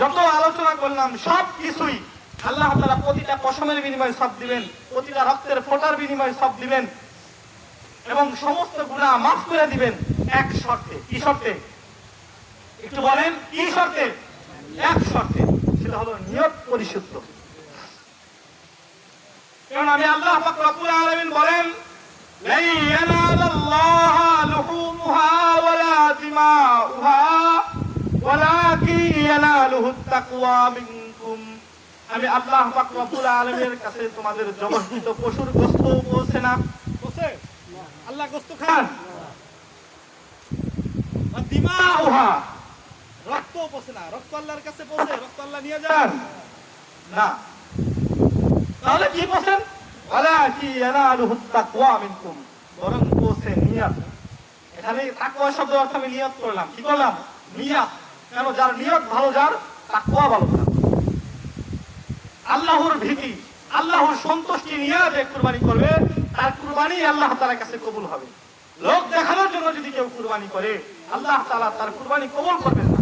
যত আলোচনা করলাম, সব কিছুই আল্লাহ প্রতিটা পশমের বিনিময়ে সব দিবেন, প্রতিটা রক্তের ফোটার বিনিময়ে সব দিবেন, এবং সমস্ত গুণা মাফ করে দিবেন এক শর্তে। কি শর্তে? একটু বলেন, কি শর্তে? এক শর্তে, সেটা হলো নিয়ত পরিশুদ্ধ কারণ আমি আল্লাহ বলেন আমি আল্লাহ রব্বুল আলামিনের কাছে তোমাদের জবরদস্ত পশুর গোশত পৌঁছে না। আল্লাহ গোস্ত খান খান দিমা উহা। রক্ত পৌঁছে না। রক্ত আল্লাহর কাছে পৌঁছে রক্ত আল্লাহ নিয়ে যান। না। তাহলে কি বলছেন? ওয়ালাকিন ইয়ানালুহুত তাকওয়া মিনকুম? বরং পৌঁছে নিয়াত। এখানে তাকওয়া শব্দ অর্থ আমি নিয়ত করলাম। কি করলাম? নিয়াত। কেন? যার নিয়ত ভালো যার তাকওয়া ভালো থাকবে আল্লাহর ভীতি, আল্লাহর সন্তুষ্টি নিয়ে যে কুরবানি করবে, তার কুরবানি আল্লাহ তালার কাছে কবুল হবে। লোক দেখানোর জন্য যদি কেউ কুরবানি করে, আল্লাহ তালা তার কুরবানি কবুল করবেন না।